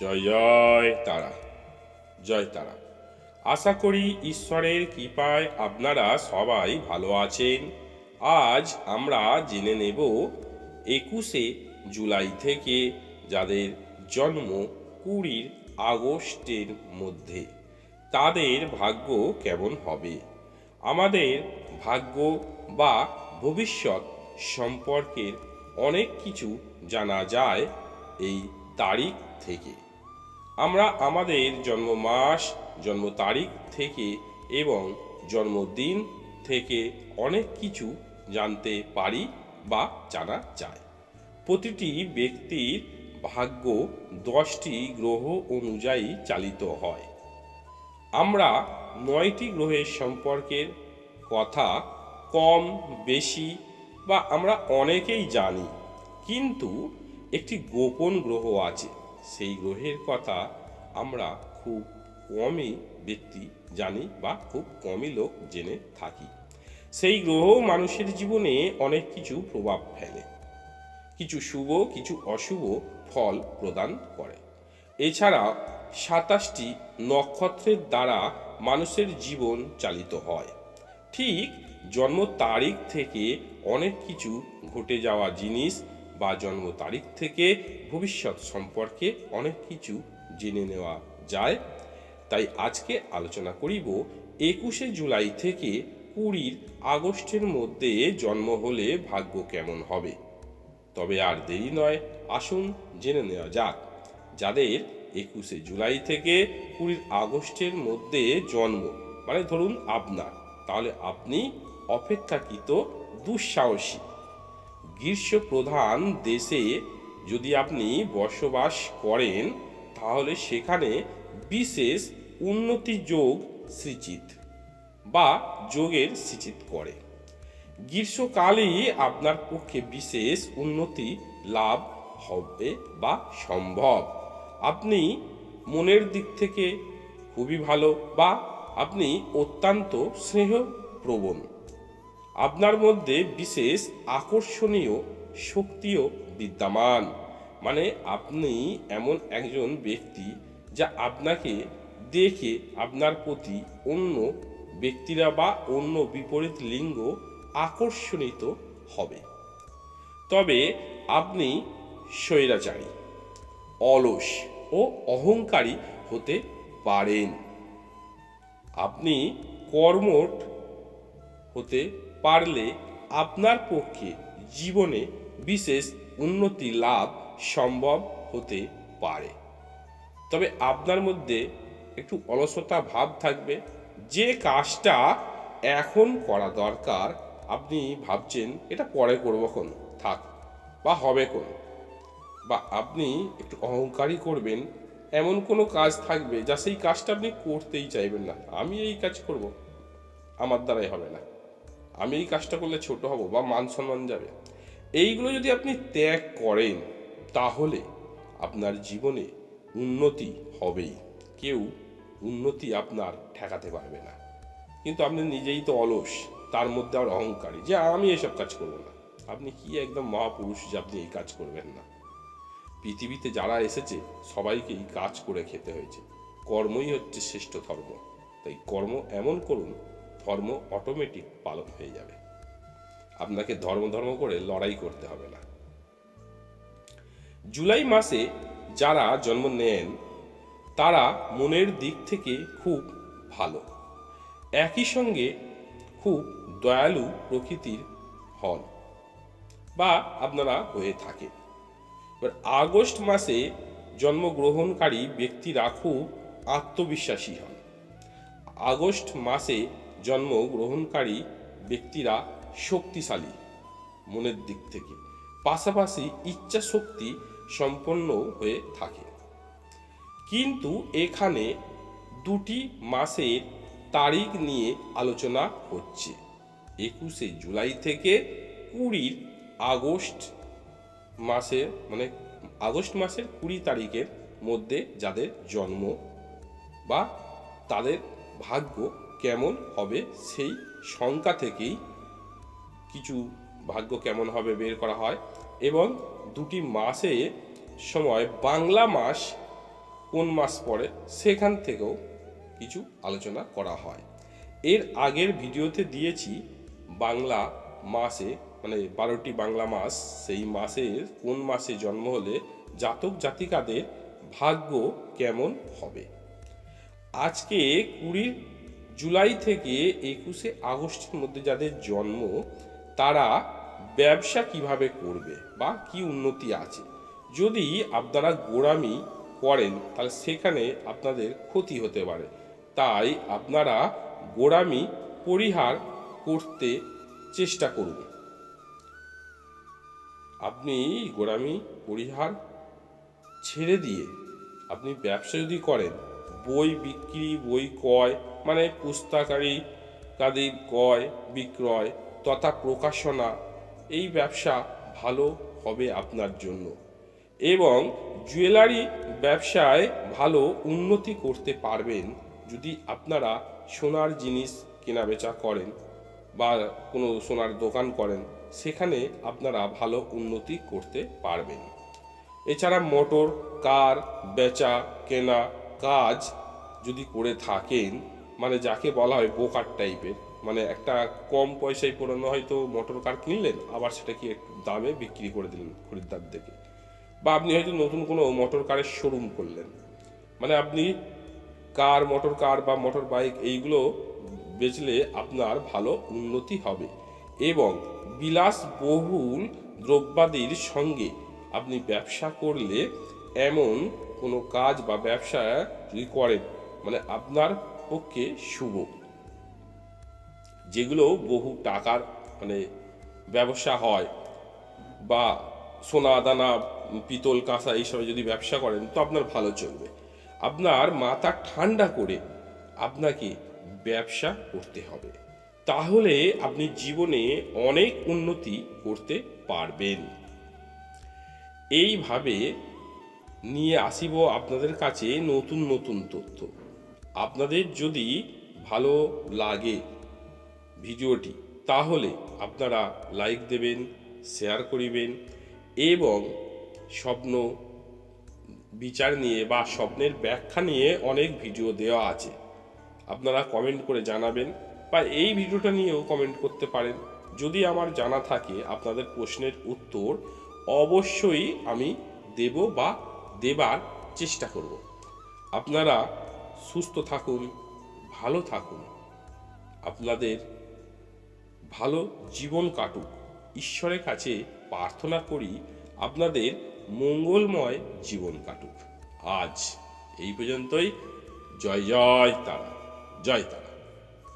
জয় জয় তারা জয় তারা। আশা করি ঈশ্বরের কৃপায় আপনারা সবাই ভালো আছেন। আজ আমরা জেনে নেব একুশে জুলাই থেকে যাদের জন্ম কুড়ির আগস্টের মধ্যে, তাদের ভাগ্য কেমন হবে? আমাদের ভাগ্য বা ভবিষ্যৎ সম্পর্কের অনেক কিছু জানা যায় এই তারিখ থেকে। আমরা আমাদের জন্ম মাস, জন্ম তারিখ থেকে এবং জন্মদিন থেকে অনেক কিছু জানতে পারি বা জানা যায়। প্রতিটি ব্যক্তির ভাগ্য দশটি গ্রহ অনুযায়ী চালিত হয়। আমরা নয়টি গ্রহের সম্পর্কের কথা কম, বেশি বা আমরা অনেকেই জানি, কিন্তু একটি গোপন গ্রহ আছে। সেই গ্রহের কথা আমরা খুব কমই ব্যক্তি জানি বা খুব কমই লোক জেনে থাকি। সেই গ্রহ মানুষের জীবনে অনেক কিছু প্রভাব ফেলে। কিছু শুভ, কিছু অশুভ ফল প্রদান করে। এছাড়া সাতাশটি নক্ষত্রের দ্বারা মানুষের জীবন চালিত হয়। ঠিক জন্ম তারিখ থেকে অনেক কিছু ঘটে যাওয়া জিনিস বা জন্ম তারিখ থেকে ভবিষ্যৎ সম্পর্কে অনেক কিছু জেনে নেওয়া যায়। তাই আজকে আলোচনা করিব, একুশে জুলাই থেকে কুড়ির আগস্টের মধ্যে জন্ম হলে ভাগ্য কেমন হবে? তবে আর দেরি নয়, আসুন জেনে নেওয়া যাক। যাদের একুশে জুলাই থেকে কুড়ির আগস্টের মধ্যে জন্ম মানে ধরুন আপনার, তাহলে আপনি অপেক্ষাকৃত দুঃসাহসী। গ্রীষ্ম প্রধান দেশে যদি আপনি বসবাস করেন, তাহলে সেখানে বিশেষ উন্নতি যোগ সৃচিত বা যোগের সৃচিত করে। গ্রীষ্মকালেই আপনার পক্ষে বিশেষ উন্নতি লাভ হবে বা সম্ভব। আপনি মনের দিক থেকে খুবই ভালো বা আপনি অত্যন্ত স্নেহপ্রবণ। আপনার মধ্যে বিশেষ আকর্ষণীয় শক্তিও বিদ্যমান। মানে আপনি এমন একজন ব্যক্তি যা আপনাকে দেখে আপনার প্রতি অন্য ব্যক্তিরা বা অন্য বিপরীত লিঙ্গ আকর্ষণিত হবে। তবে আপনি স্বৈরাচারী, অলস ও অহংকারী হতে পারেন। আপনি কর্মঠ হতে পারলে আপনার পক্ষে জীবনে বিশেষ উন্নতি লাভ সম্ভব হতে পারে। তবে আপনার মধ্যে একটু অলসতা ভাব থাকবে। যে কাজটা এখন করা দরকার, আপনি ভাবছেন এটা পরে করব কোন থাক, বা হবে কোন বা আপনি একটু অহংকারী করবেন, এমন কোনো কাজ থাকবে যা সেই কাজটা আপনি করতেই চাইবেন না। আমি এই কাজ করব, আমার দ্বারাই হবে না। আমি এই কাজটা করলে ছোট হব বা মান সম্মান যাবে। এইগুলো যদি আপনি ত্যাগ করেন, তাহলে আপনার জীবনে উন্নতি হবেই। কেউ উন্নতি আপনার ঠেকাতে পারবে না। কিন্তু আপনি নিজেই তো অলস, তার মধ্যে আর অহংকারী যে আমি এসব কাজ করব না। আপনি কি একদম মহাপুরুষ যে আপনি এই কাজ করবেন না? পৃথিবীতে যারা এসেছে, সবাইকে এই কাজ করে খেতে হয়েছে। কর্মই হচ্ছে শ্রেষ্ঠ ধর্ম। তাই কর্ম এমন করুন ধর্ম অটোমেটিক পালন হয়ে যাবে। আপনাকে ধর্ম ধর্ম করে লড়াই করতে হবে না। জুলাই মাসে যারা জন্ম নেন, তারা মনের দিক থেকে খুব ভালো। একই সঙ্গে খুব দয়ালু প্রকৃতির হন বা আপনারা হয়ে থাকেন। এবার আগস্ট মাসে জন্মগ্রহণকারী ব্যক্তিরা খুব আত্মবিশ্বাসী হন। আগস্ট মাসে জন্মগ্রহণকারী ব্যক্তিরা শক্তিশালী মনের দিক থেকে। পাশাপাশি ইচ্ছা শক্তি সম্পন্ন হয়ে থাকে। কিন্তু এখানে দুটি মাসের তারিখ নিয়ে আলোচনা হচ্ছে। একুশে জুলাই থেকে কুড়ির আগস্ট মাসের মানে আগস্ট মাসের কুড়ি তারিখের মধ্যে যাদের জন্ম বা তাদের ভাগ্য কেমন হবে সেই সংখ্যা থেকেই কিছু ভাগ্য কেমন হবে বের করা হয় এবং দুটি মাসে সময় বাংলা মাস কোন মাস পড়ে সেখান থেকেও কিছু আলোচনা করা হয়। এর আগের ভিডিওতে দিয়েছি বাংলা মাসে মানে বারোটি বাংলা মাস, সেই মাসের কোন মাসে জন্ম হলে জাতক জাতিকাদের ভাগ্য কেমন হবে। আজকে কুড়ি জুলাই থেকে একুশে আগস্টের মধ্যে যাদের জন্ম, তারা ব্যবসা কীভাবে করবে বা কি উন্নতি আছে? যদি আপনারা গোড়ামি করেন, তাহলে সেখানে আপনাদের ক্ষতি হতে পারে। তাই আপনারা গোড়ামি পরিহার করতে চেষ্টা করুন। আপনি গোড়ামি পরিহার ছেড়ে দিয়ে আপনি ব্যবসা যদি করেন বই বিক্রি, বই ক্রয় মানে পুস্তাকারী কাদের ক্রয়, বিক্রয় তথা প্রকাশনা, এই ব্যবসা ভালো হবে আপনার জন্য। এবং জুয়েলারি ব্যবসায় ভালো উন্নতি করতে পারবেন যদি আপনারা সোনার জিনিস কেনাবেচা করেন বা কোনো সোনার দোকান করেন, সেখানে আপনারা ভালো উন্নতি করতে পারবেন। এছাড়া মোটর, কার, বেচা, কেনা কাজ যদি করে থাকেন মানে যাকে বলা হয় বোকার টাইপের মানে একটা কম পয়সায় পুরনো হয়তো মোটর কার কিনলেন, আবার সেটাকে একটু দামে বিক্রি করে দিলেন খরিদ্দার দেখে বা আপনি হয়তো নতুন কোনো মোটর কারের শোরুম করলেন। মানে আপনি কার মোটর কার বা মোটর বাইক এইগুলো বেচলে আপনার ভালো উন্নতি হবে। এবং বিলাসবহুল দ্রব্যাদির সঙ্গে আপনি ব্যবসা করলে এমন কোনো কাজ বা ব্যবসা যদি করেন মানে আপনার পক্ষে শুভ। যেগুলো বহু টাকার মানে ব্যবসা হয় বা সোনা দানা, পিতল কাঁসা এইসব যদি ব্যবসা করেন, তো আপনার ভালো চলবে। আপনার মাথা ঠান্ডা করে আপনাকে ব্যবসা করতে হবে। তাহলে আপনি জীবনে অনেক উন্নতি করতে পারবেন। এইভাবে নিয়ে আসিব আপনাদের কাছে নতুন নতুন তথ্য। আপনাদের যদি ভালো লাগে ভিডিওটি, তাহলে আপনারা লাইক দেবেন, শেয়ার করিবেন এবং স্বপ্ন বিচার নিয়ে বা স্বপ্নের ব্যাখ্যা নিয়ে অনেক ভিডিও দেওয়া আছে। আপনারা কমেন্ট করে জানাবেন বা এই ভিডিওটা নিয়েও কমেন্ট করতে পারেন। যদি আমার জানা থাকে আপনাদের প্রশ্নের উত্তর, অবশ্যই আমি দেব বা দেবার চেষ্টা করব। আপনারা সুস্থ থাকুন, ভালো থাকুন। আপনাদের ভালো জীবন কাটুক। ঈশ্বরের কাছে প্রার্থনা করি, আপনাদের মঙ্গলময় জীবন কাটুক। আজ এই পর্যন্তই। জয় জয় তারা। জয় তারা।